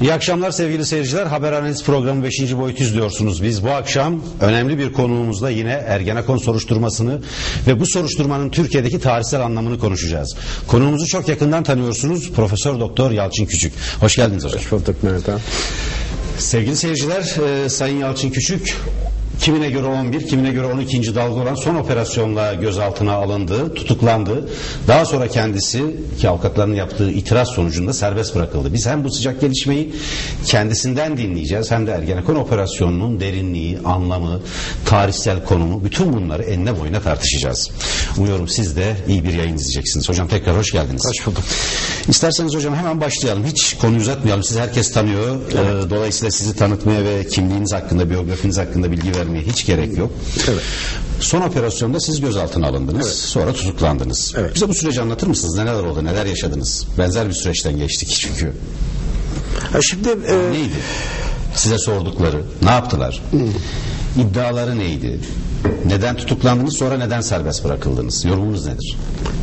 İyi akşamlar sevgili seyirciler. Haber Analiz programı 5. boyut izliyorsunuz. Biz bu akşam önemli bir konuğumuzla yine Ergenekon soruşturmasını ve bu soruşturmanın Türkiye'deki tarihsel anlamını konuşacağız. Konuğumuzu çok yakından tanıyorsunuz. Profesör Doktor Yalçın Küçük. Hoş geldiniz hocam. Hoş bulduk Mehmet. Sevgili seyirciler, e, Sayın Yalçın Küçük kimine göre 11, kimine göre 12. dalga olan son operasyonla gözaltına alındı, tutuklandı. Daha sonra kendisi ki avukatlarının yaptığı itiraz sonucunda serbest bırakıldı. Biz hem bu sıcak gelişmeyi kendisinden dinleyeceğiz hem de Ergenekon operasyonunun derinliği, anlamı, tarihsel konumu bütün bunları enine boyuna tartışacağız. Umuyorum siz de iyi bir yayın izleyeceksiniz. Hocam tekrar hoş geldiniz. Hoş bulduk. İsterseniz hocam hemen başlayalım. Hiç konuyu uzatmayalım. Sizi herkes tanıyor. Ee, dolayısıyla sizi tanıtmaya ve kimliğiniz hakkında, biyografiniz hakkında bilgi vermeye hiç gerek yok. Evet. Son operasyonda siz gözaltına alındınız. Sonra tutuklandınız. Evet. Bize bu süreci anlatır mısınız? Neler oldu? Neler yaşadınız? Benzer bir süreçten geçtik çünkü. Ha şimdi e, Neydi? Size sordukları. Ne yaptılar? İddiaları neydi? Neden tutuklandınız sonra neden serbest bırakıldınız? Yorumunuz nedir?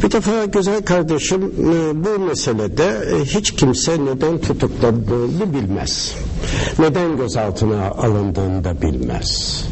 bir defa güzel kardeşim e, bu meselede e, hiç kimse neden tutuklandığını bilmez. Neden gözaltına alındığını da bilmez.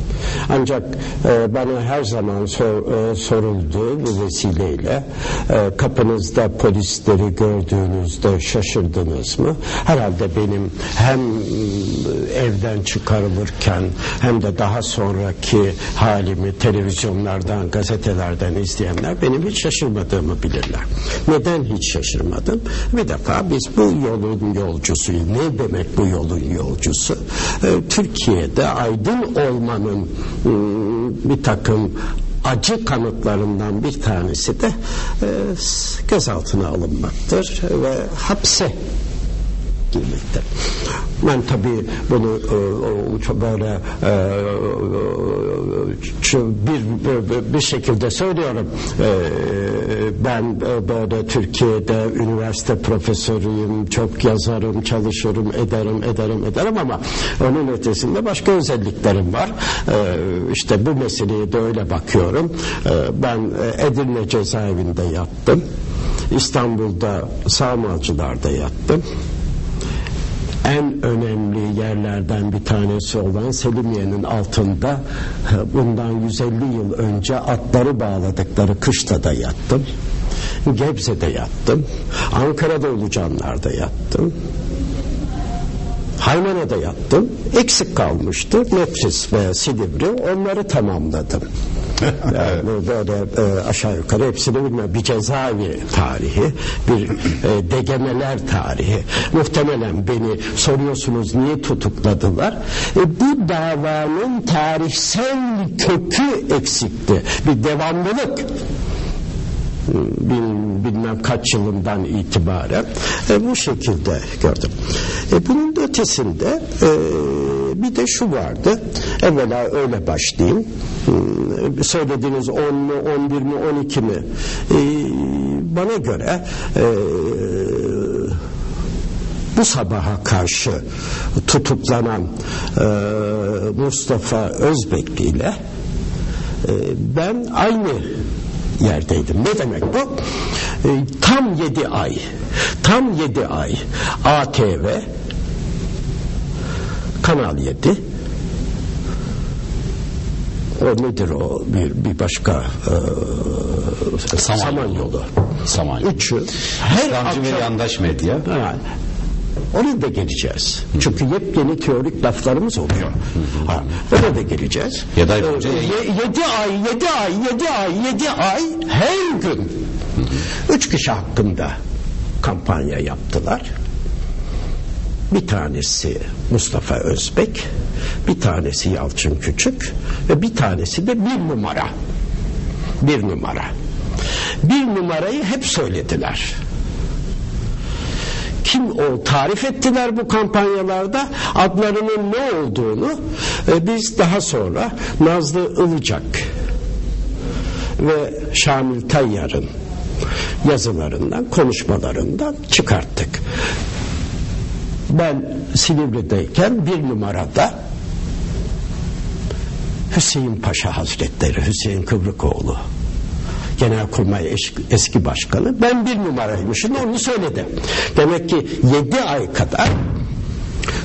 Ancak e, bana her zaman sor, e, soruldu bu vesileyle e, kapınızda polisleri gördüğünüzde şaşırdınız mı? Herhalde benim hem e, evden çıkarılırken hem de daha sonraki halimi televizyonlardan, gazetelerden izleyenler benim hiç şaşırmadığımı bilirler. Neden hiç şaşırmadım? Bir defa biz bu yolun yolcusuyuz. Ne demek bu yolun yolcusu? E, Türkiye'de aydın olmanın bir takım acı kanıtlarından bir tanesi de e, gözaltına alınmaktır ve hapse girmekte. Ben tabii bunu e, böyle e, şu bir, bir şekilde söylüyorum. E, ben e, böyle Türkiye'de üniversite profesörüyüm, çok yazarım, çalışırım, ederim, ederim, ederim ama onun ötesinde başka özelliklerim var. E, işte bu meseleye de öyle bakıyorum. E, ben e, Edirne cezaevinde yattım. İstanbul'da Sağmalcılar'da yattım en önemli yerlerden bir tanesi olan Selimiye'nin altında bundan 150 yıl önce atları bağladıkları kışlada yattım. Gebze'de yattım. Ankara'da Ulucanlar'da yattım. Haymana'da yattım. Eksik kalmıştı. Metris ve Silivri onları tamamladım. Yani böyle e, aşağı yukarı hepsini bilmem. Bir cezaevi tarihi, bir e, degemeler tarihi. Muhtemelen beni soruyorsunuz niye tutukladılar? E, bu davanın tarihsel kökü eksikti. Bir devamlılık bilmem kaç yılından itibaren e, bu şekilde gördüm. E, bunun ötesinde e, bir de şu vardı. Evvela öyle başlayayım. E, söylediğiniz 10 mu, 11 mi, 12 mi? E, bana göre e, bu sabaha karşı tutuklanan e, Mustafa Özbekli ile e, ben aynı yerdeydim. Ne demek bu? Tam yedi ay, tam yedi ay ATV, Kanal 7, o nedir o bir, bir başka e, Samanyolu. Samanyolu. Samanyolu. Üçü her ve akşam yandaş medya. Ha, Oraya da geleceğiz. Çünkü yepyeni teorik laflarımız oluyor. Ha, oraya da geleceğiz. Yedi ay Ee, ye- yedi ay, yedi ay, yedi ay, yedi ay her gün üç kişi hakkında kampanya yaptılar. Bir tanesi Mustafa Özbek, bir tanesi Yalçın Küçük ve bir tanesi de bir numara. Bir numara. Bir numarayı hep söylediler kim o tarif ettiler bu kampanyalarda adlarının ne olduğunu e, biz daha sonra Nazlı Ilıcak ve Şamil Tayyar'ın yazılarından konuşmalarından çıkarttık. Ben Silivri'deyken bir numarada Hüseyin Paşa Hazretleri, Hüseyin Kıvrıkoğlu Genelkurmay eski başkanı ben bir numaraymışım onu söyledim. Demek ki yedi ay kadar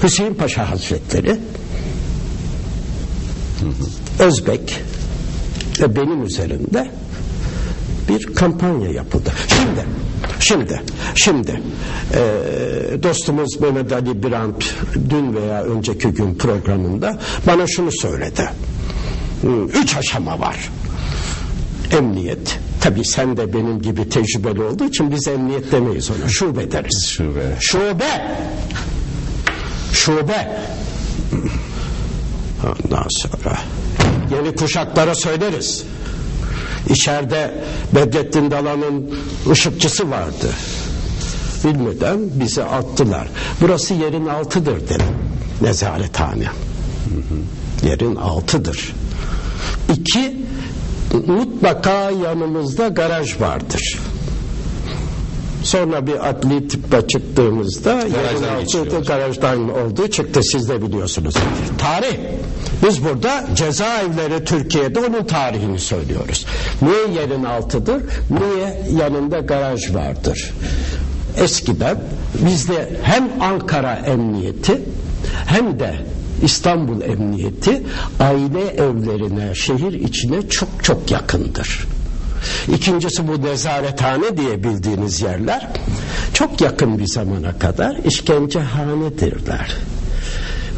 Hüseyin Paşa Hazretleri Özbek ve benim üzerimde bir kampanya yapıldı. Şimdi, şimdi, şimdi e, dostumuz Mehmet Ali Birant dün veya önceki gün programında bana şunu söyledi. Üç aşama var. Emniyet. Tabi sen de benim gibi tecrübeli olduğu için biz emniyet demeyiz ona. Şube deriz. Şube. Şube. Şube. Ondan sonra yeni kuşaklara söyleriz. İçeride Bedrettin Dalan'ın ışıkçısı vardı. Bilmeden bizi attılar. Burası yerin altıdır dedim. Nezarethane. Yerin altıdır. İki, mutlaka yanımızda garaj vardır. Sonra bir adli tıbba çıktığımızda geçiliyor. garajdan olduğu çıktı siz de biliyorsunuz. Tarih. Biz burada cezaevleri Türkiye'de onun tarihini söylüyoruz. Niye yerin altıdır? Niye yanında garaj vardır? Eskiden bizde hem Ankara Emniyeti hem de İstanbul Emniyeti aile evlerine, şehir içine çok çok yakındır. İkincisi bu nezarethane diye bildiğiniz yerler çok yakın bir zamana kadar işkencehanedirler.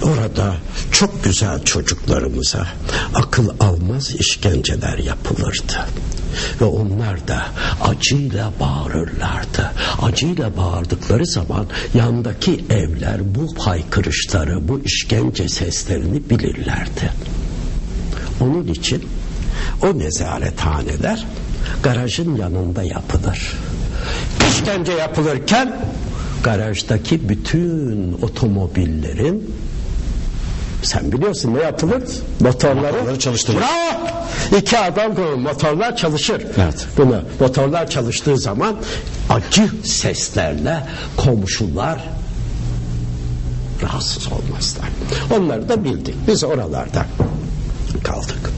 Orada çok güzel çocuklarımıza akıl almaz işkenceler yapılırdı. Ve onlar da acıyla bağırırlardı. Acıyla bağırdıkları zaman yandaki evler bu haykırışları, bu işkence seslerini bilirlerdi. Onun için o nezarethaneler garajın yanında yapılır. İşkence yapılırken garajdaki bütün otomobillerin sen biliyorsun ne yapılır? Motorları, Motorları çalıştırılır. Bravo! İki adam bu motorlar çalışır. Evet. Bunu motorlar çalıştığı zaman acı seslerle komşular rahatsız olmazlar. Onları da bildik. Biz oralarda kaldık.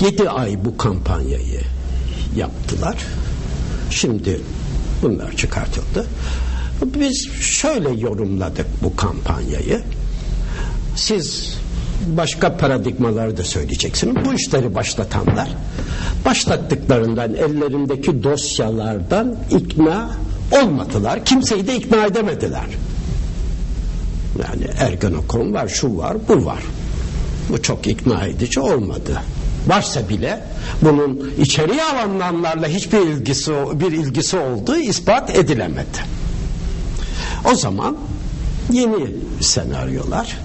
Yedi ay bu kampanyayı yaptılar. Şimdi bunlar çıkartıldı. Biz şöyle yorumladık bu kampanyayı. Siz başka paradigmaları da söyleyeceksiniz. Bu işleri başlatanlar başlattıklarından ellerindeki dosyalardan ikna olmadılar. Kimseyi de ikna edemediler. Yani Ergenekon var, şu var, bu var. Bu çok ikna edici olmadı. Varsa bile bunun içeriye alanlarla hiçbir ilgisi bir ilgisi olduğu ispat edilemedi. O zaman yeni senaryolar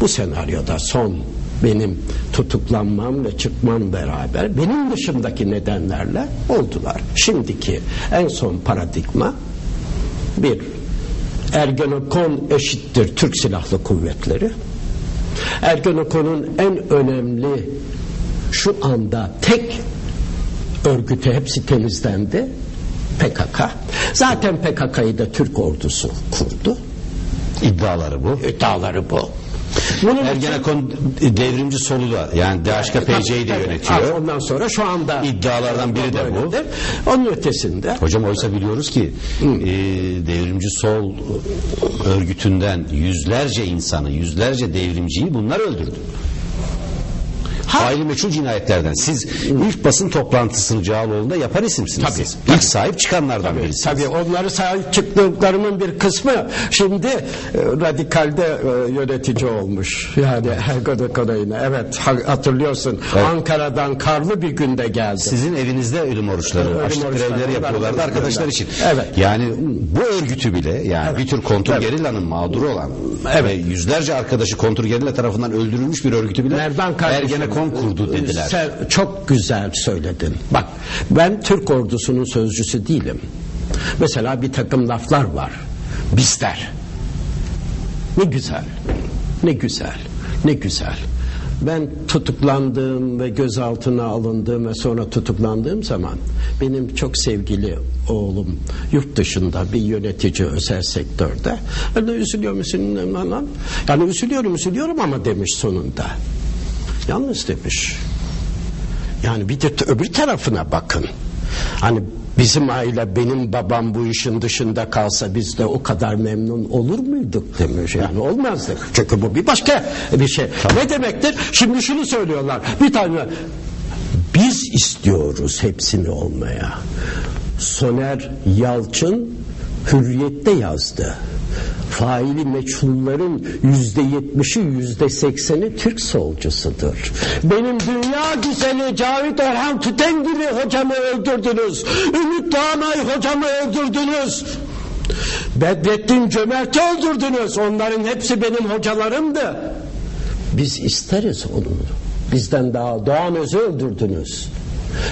bu senaryoda son benim tutuklanmam ve çıkmam beraber benim dışımdaki nedenlerle oldular. Şimdiki en son paradigma bir Ergenekon eşittir Türk Silahlı Kuvvetleri. Ergenekon'un en önemli şu anda tek örgütü hepsi temizlendi. PKK. Zaten PKK'yı da Türk ordusu kurdu. İddiaları bu. İddiaları bu. Bunun için- Ergenekon devrimci solu da yani DHKPC'yi de yönetiyor. Ondan sonra şu anda İddialardan biri de bu. Onun ötesinde Hocam oysa biliyoruz ki e, devrimci sol örgütünden yüzlerce insanı, yüzlerce devrimciyi bunlar öldürdü. Faili meçhul cinayetlerden. Siz ilk basın toplantısını Cağaloğlu'nda yapar isimsiniz. Tabii, siz. İlk sahip çıkanlardan birisiniz. Tabii onları sahip çıktıklarımın bir kısmı şimdi e, radikalde e, yönetici olmuş. Yani Ergoda Konayı'na. Evet ha- hatırlıyorsun. Evet. Ankara'dan karlı bir günde geldi. Sizin evinizde ölüm oruçları, Ölüm açlık grevleri yapıyorlardı da arkadaşlar için. Evet. Yani bu örgütü bile yani bir tür kontur Evet. mağduru olan Evet. ve yüzlerce arkadaşı kontur gerilla tarafından öldürülmüş bir örgütü bile Merdan kardeşim, Ergenekon kurdu dediler. Sen çok güzel söyledin. Bak ben Türk ordusunun sözcüsü değilim. Mesela bir takım laflar var. Bizler. Ne güzel. Ne güzel. Ne güzel. Ben tutuklandığım ve gözaltına alındığım ve sonra tutuklandığım zaman benim çok sevgili oğlum yurt dışında bir yönetici özel sektörde öyle üzülüyor musun? Yani üzülüyorum üzülüyorum ama demiş sonunda. Yalnız demiş. Yani bir de öbür tarafına bakın. Hani bizim aile benim babam bu işin dışında kalsa biz de o kadar memnun olur muyduk demiş. Yani olmazdı. Çünkü bu bir başka bir şey. Ne demektir? Şimdi şunu söylüyorlar. Bir tane biz istiyoruz hepsini olmaya. Soner Yalçın Hürriyet'te yazdı. Faili meçhulların yüzde yetmişi yüzde sekseni Türk solcusudur. Benim dünya güzeli Cavit Orhan Tütengili hocamı öldürdünüz. Ümit Doğanay hocamı öldürdünüz. Bedrettin Cömert'i öldürdünüz. Onların hepsi benim hocalarımdı. Biz isteriz onu. Bizden daha Doğan Öz'ü öldürdünüz.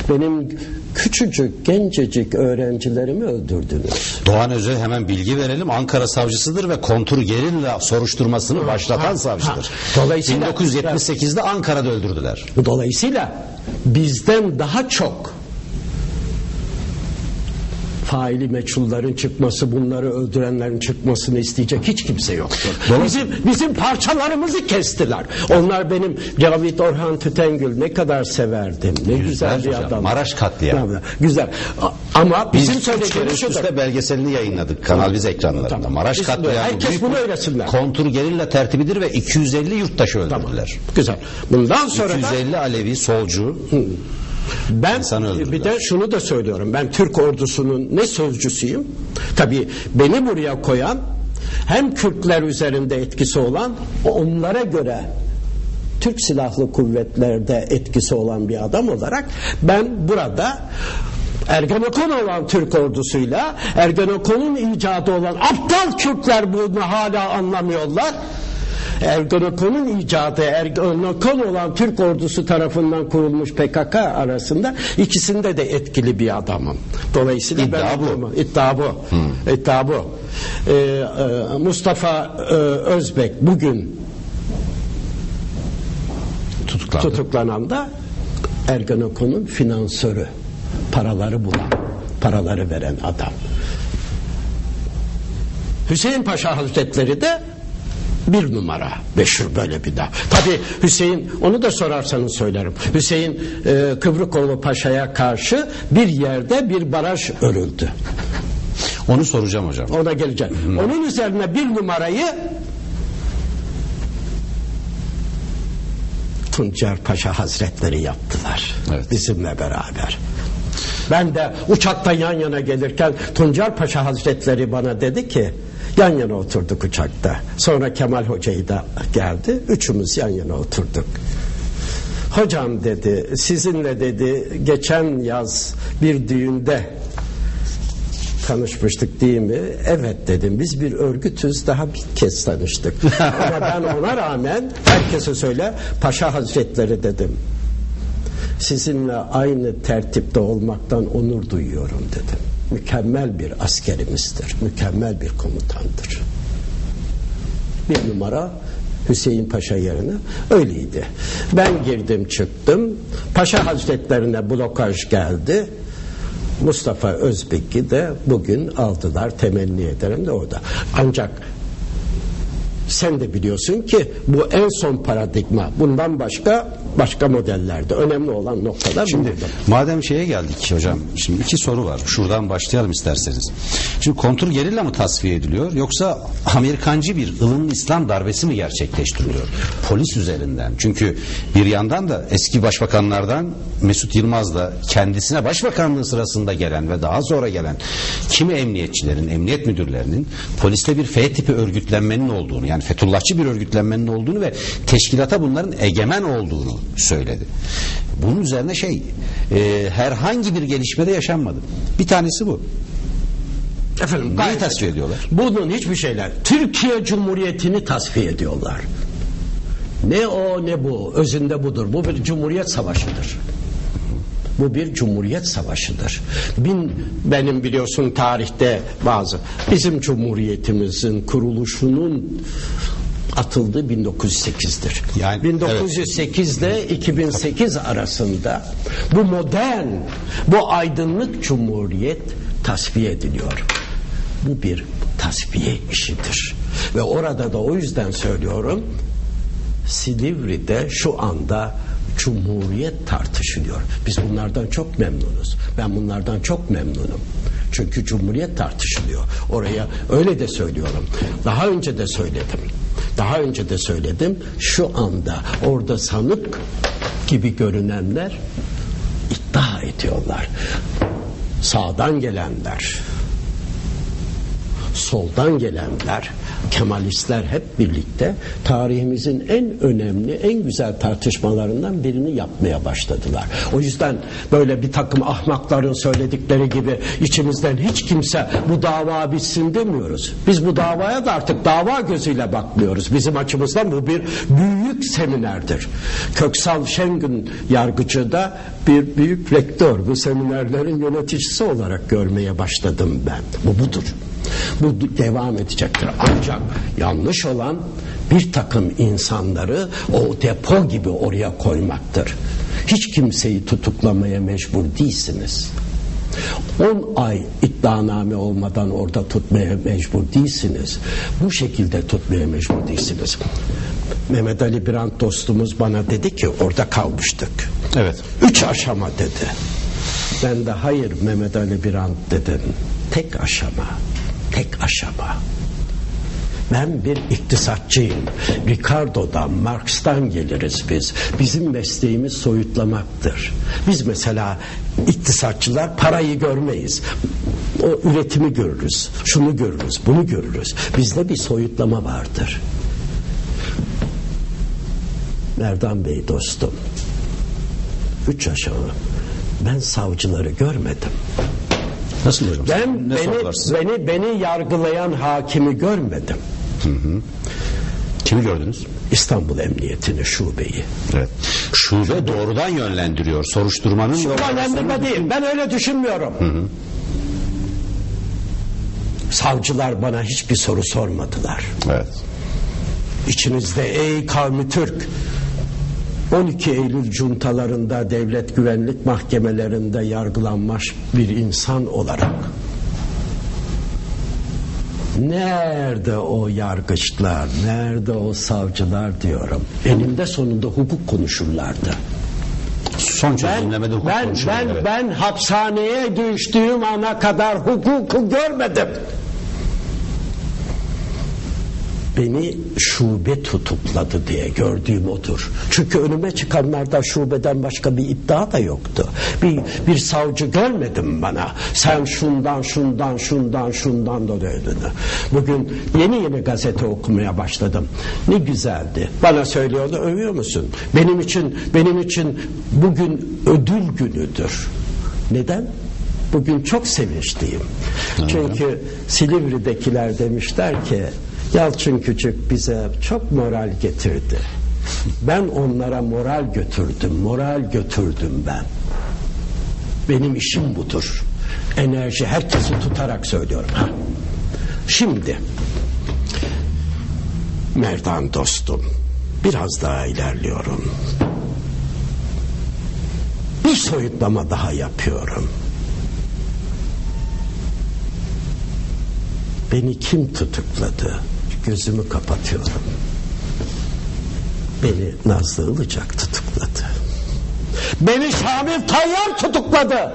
Benim küçücük gencecik öğrencilerimi öldürdünüz. Doğan Öz'e hemen bilgi verelim. Ankara savcısıdır ve kontur gerilla soruşturmasını başlatan savcıdır. Dolayısıyla- 1978'de Ankara'da öldürdüler. Dolayısıyla bizden daha çok faili meçhulların çıkması, bunları öldürenlerin çıkmasını isteyecek hiç kimse yoktur. Bizim bizim parçalarımızı kestiler. Onlar benim Cavit Orhan Tütengül ne kadar severdim. Ne güzel bir adam. Maraş katliamı. Tamam, Güzel. A- Ama Biz bizim üç kere söylediğimiz üst şu da- üste belgeselini yayınladık Kanal Biz ekranlarında. Tamam. Maraş Biz- katliamı herkes büyük bunu bir öğretsinler. Kontur gerilla tertibidir ve 250 yurttaşı öldürdüler. Güzel. Bundan sonra da 250 Alevi solcu Ben bir de şunu da söylüyorum. Ben Türk ordusunun ne sözcüsüyüm? Tabii beni buraya koyan hem Kürtler üzerinde etkisi olan onlara göre Türk Silahlı Kuvvetler'de etkisi olan bir adam olarak ben burada Ergenekon olan Türk ordusuyla Ergenekon'un icadı olan aptal Kürtler bunu hala anlamıyorlar. Ergenekon'un icadı Ergenekon olan Türk ordusu tarafından kurulmuş PKK arasında ikisinde de etkili bir adamım. Dolayısıyla İddia ben bu. iddia bu. İddia bu. Ee, e, Mustafa e, Özbek bugün tutuklandı. tutuklanan da Ergenekon'un finansörü. Paraları bulan, paraları veren adam. Hüseyin Paşa Hazretleri de bir numara meşhur böyle bir daha. Tabi Hüseyin onu da sorarsanız söylerim. Hüseyin e, Kıvrıkoğlu Paşa'ya karşı bir yerde bir baraj örüldü. Onu soracağım hocam. Ona geleceğim. Onun üzerine bir numarayı Tuncer Paşa Hazretleri yaptılar. Evet. Bizimle beraber. Ben de uçakta yan yana gelirken Tuncer Paşa Hazretleri bana dedi ki yan yana oturduk uçakta. Sonra Kemal Hoca'yı da geldi. Üçümüz yan yana oturduk. Hocam dedi sizinle dedi geçen yaz bir düğünde tanışmıştık değil mi? Evet dedim. Biz bir örgütüz daha bir kez tanıştık. Ama ben ona rağmen herkese söyle Paşa Hazretleri dedim. Sizinle aynı tertipte olmaktan onur duyuyorum dedim. Mükemmel bir askerimizdir. Mükemmel bir komutandır. Bir numara Hüseyin Paşa yerine öyleydi. Ben girdim çıktım. Paşa Hazretlerine blokaj geldi. Mustafa Özbek'i de bugün aldılar temenni ederim de orada. Ancak sen de biliyorsun ki bu en son paradigma. Bundan başka başka modellerde. Önemli olan noktalar Şimdi burada. madem şeye geldik hocam. Şimdi iki soru var. Şuradan başlayalım isterseniz. Şimdi kontur gerilla mı tasfiye ediliyor yoksa Amerikancı bir ılımlı İslam darbesi mi gerçekleştiriliyor? Polis üzerinden. Çünkü bir yandan da eski başbakanlardan Mesut Yılmaz da kendisine başbakanlığı sırasında gelen ve daha sonra gelen kimi emniyetçilerin, emniyet müdürlerinin poliste bir F tipi örgütlenmenin olduğunu yani Fethullahçı bir örgütlenmenin olduğunu ve teşkilata bunların egemen olduğunu söyledi. Bunun üzerine şey e, herhangi bir gelişme de yaşanmadı. Bir tanesi bu. Efendim, Neyi tasfiye ediyorlar? Bunun hiçbir şeyler. Türkiye Cumhuriyeti'ni tasfiye ediyorlar. Ne o ne bu. Özünde budur. Bu bir cumhuriyet savaşıdır. Bu bir cumhuriyet savaşıdır. Bin, benim biliyorsun tarihte bazı bizim cumhuriyetimizin kuruluşunun atıldığı 1908'dir. Yani, 1908 ile 2008 arasında bu modern, bu aydınlık cumhuriyet tasfiye ediliyor. Bu bir tasfiye işidir. Ve orada da o yüzden söylüyorum Silivri'de şu anda Cumhuriyet tartışılıyor. Biz bunlardan çok memnunuz. Ben bunlardan çok memnunum. Çünkü Cumhuriyet tartışılıyor. Oraya öyle de söylüyorum. Daha önce de söyledim. Daha önce de söyledim. Şu anda orada sanık gibi görünenler iddia ediyorlar. Sağdan gelenler, soldan gelenler, Kemalistler hep birlikte tarihimizin en önemli, en güzel tartışmalarından birini yapmaya başladılar. O yüzden böyle bir takım ahmakların söyledikleri gibi içimizden hiç kimse bu dava bitsin demiyoruz. Biz bu davaya da artık dava gözüyle bakmıyoruz. Bizim açımızdan bu bir büyük seminerdir. Köksal Şengün yargıcı da bir büyük rektör. Bu seminerlerin yöneticisi olarak görmeye başladım ben. Bu budur. Bu devam edecektir. Ancak yanlış olan bir takım insanları o depo gibi oraya koymaktır. Hiç kimseyi tutuklamaya mecbur değilsiniz. 10 ay iddianame olmadan orada tutmaya mecbur değilsiniz. Bu şekilde tutmaya mecbur değilsiniz. Mehmet Ali Birant dostumuz bana dedi ki orada kalmıştık. Evet. Üç aşama dedi. Ben de hayır Mehmet Ali Birant dedim. Tek aşama tek aşama. Ben bir iktisatçıyım. Ricardo'dan, Marx'tan geliriz biz. Bizim mesleğimiz soyutlamaktır. Biz mesela iktisatçılar parayı görmeyiz. O üretimi görürüz. Şunu görürüz, bunu görürüz. Bizde bir soyutlama vardır. Merdan Bey dostum. Üç aşama. Ben savcıları görmedim. Nasıl hocam? Ben ne beni, beni beni yargılayan hakimi görmedim. Hı hı. Kimi gördünüz? İstanbul Emniyetini şubeyi. Evet. Şube doğrudan yönlendiriyor. Soruşturmanın Yönlendirme değil. Ben öyle düşünmüyorum. Hı hı. Savcılar bana hiçbir soru sormadılar. Evet. İçinizde ey kavmi Türk 12 Eylül cuntalarında devlet güvenlik mahkemelerinde yargılanmış bir insan olarak nerede o yargıçlar, nerede o savcılar diyorum. Eninde sonunda hukuk konuşurlardı. Son çözümlemede hukuk ben, ben, evet. ben hapishaneye düştüğüm ana kadar hukuku görmedim beni şube tutukladı diye gördüğüm odur. Çünkü önüme çıkanlarda şubeden başka bir iddia da yoktu. Bir, bir savcı görmedim bana. Sen şundan şundan şundan şundan da dediğini. Bugün yeni yeni gazete okumaya başladım. Ne güzeldi. Bana söylüyordu övüyor musun? Benim için benim için bugün ödül günüdür. Neden? Bugün çok sevinçliyim. Çünkü Silivri'dekiler demişler ki Yalçın Küçük bize çok moral getirdi. Ben onlara moral götürdüm, moral götürdüm ben. Benim işim budur. Enerji herkesi tutarak söylüyorum. Ha. Şimdi Merdan dostum biraz daha ilerliyorum. Bir soyutlama daha yapıyorum. Beni kim tutukladı? Gözümü kapatıyorum. Beni Nazlı Ilıcak tutukladı. Beni Şamil Tayyar tutukladı.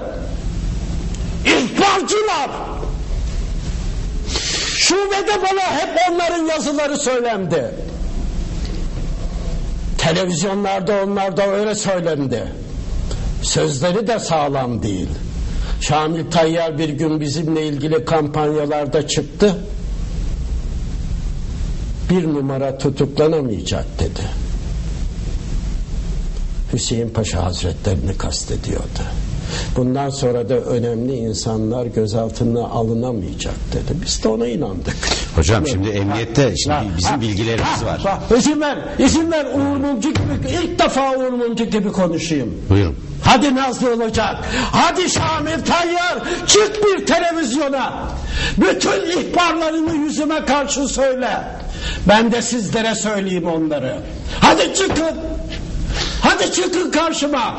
İhbarcılar. Şubede bana hep onların yazıları söylendi. Televizyonlarda onlar da öyle söylendi. Sözleri de sağlam değil. Şamil Tayyar bir gün bizimle ilgili kampanyalarda çıktı bir numara tutuklanamayacak dedi. Hüseyin Paşa Hazretlerini kastediyordu. Bundan sonra da önemli insanlar gözaltına alınamayacak dedi. Biz de ona inandık. Hocam şimdi emniyette şimdi bizim bilgilerimiz var. Ha, izin ver, izin ver Uğur Mumcu gibi ilk defa Uğur Mumcu gibi konuşayım. Buyurun. Hadi Nazlı olacak. Hadi Şamil Tayyar çık bir televizyona. Bütün ihbarlarını yüzüme karşı söyle. Ben de sizlere söyleyeyim onları. Hadi çıkın. Hadi çıkın karşıma.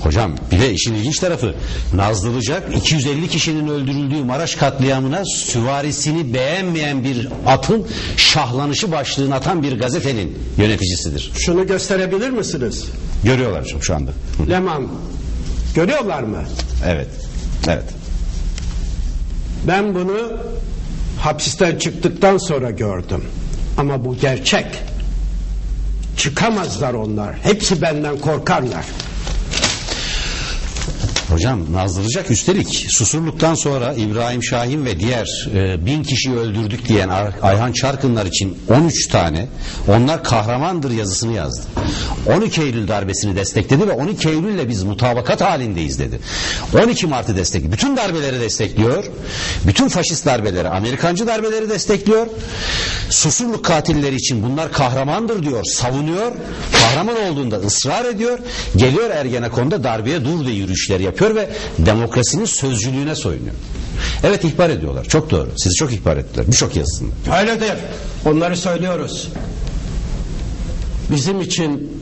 Hocam bir de işin ilginç tarafı Nazlılıcak 250 kişinin öldürüldüğü Maraş katliamına süvarisini beğenmeyen bir atın şahlanışı başlığını atan bir gazetenin yöneticisidir. Şunu gösterebilir misiniz? Görüyorlar hocam şu anda. Hı. Leman görüyorlar mı? Evet. Evet. Ben bunu hapisten çıktıktan sonra gördüm. Ama bu gerçek. Çıkamazlar onlar. Hepsi benden korkarlar. Hocam nazdıracak üstelik Susurluk'tan sonra İbrahim Şahin ve diğer e, bin kişiyi öldürdük diyen Ayhan Çarkınlar için 13 tane onlar kahramandır yazısını yazdı. 12 Eylül darbesini destekledi ve 12 Eylül'le biz mutabakat halindeyiz dedi. 12 Mart'ı destekliyor. Bütün darbeleri destekliyor. Bütün faşist darbeleri, Amerikancı darbeleri destekliyor. Susurluk katilleri için bunlar kahramandır diyor, savunuyor. Kahraman olduğunda ısrar ediyor. Geliyor Ergenekon'da darbeye dur de yürüyüşleri yapıyor ve demokrasinin sözcülüğüne soyunuyor. Evet ihbar ediyorlar. Çok doğru. Sizi çok ihbar ettiler. Birçok yazısında. Öyledir. Onları söylüyoruz. Bizim için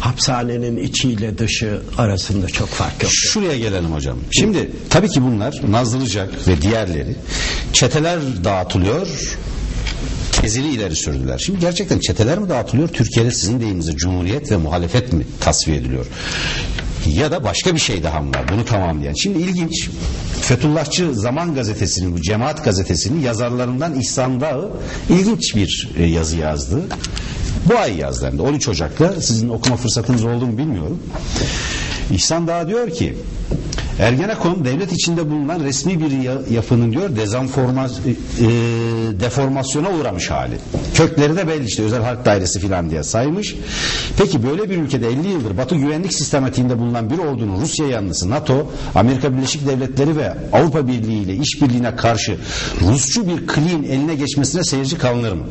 hapishanenin içiyle dışı arasında çok fark yok. Şuraya gelelim hocam. Şimdi tabii ki bunlar Nazlıcak ve diğerleri çeteler dağıtılıyor tezini ileri sürdüler. Şimdi gerçekten çeteler mi dağıtılıyor? Türkiye'de sizin deyiminizde cumhuriyet ve muhalefet mi tasfiye ediliyor? Ya da başka bir şey daha mı var? Bunu tamamlayan. Şimdi ilginç. Fethullahçı Zaman Gazetesi'nin, bu Cemaat Gazetesi'nin yazarlarından İhsan Dağı ilginç bir e, yazı yazdı. Bu ay yazdı hem de 13 Ocak'ta. Sizin okuma fırsatınız oldu mu bilmiyorum. İhsan Dağ diyor ki Ergenekon devlet içinde bulunan resmi bir ya- yapının diyor dezenforma, e, deformasyona uğramış hali. Kökleri de belli işte özel harp dairesi filan diye saymış. Peki böyle bir ülkede 50 yıldır Batı güvenlik sistematiğinde bulunan bir ordunun Rusya yanlısı NATO, Amerika Birleşik Devletleri ve Avrupa Birliği ile işbirliğine karşı Rusçu bir kliğin eline geçmesine seyirci kalınır mı?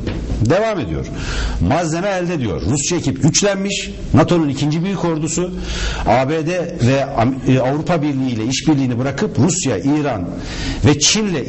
Devam ediyor. Malzeme elde diyor. Rusça ekip güçlenmiş. NATO'nun ikinci büyük ordusu ABD ve e, Avrupa Birliği ile işbirliğini bırakıp Rusya, İran ve Çin'le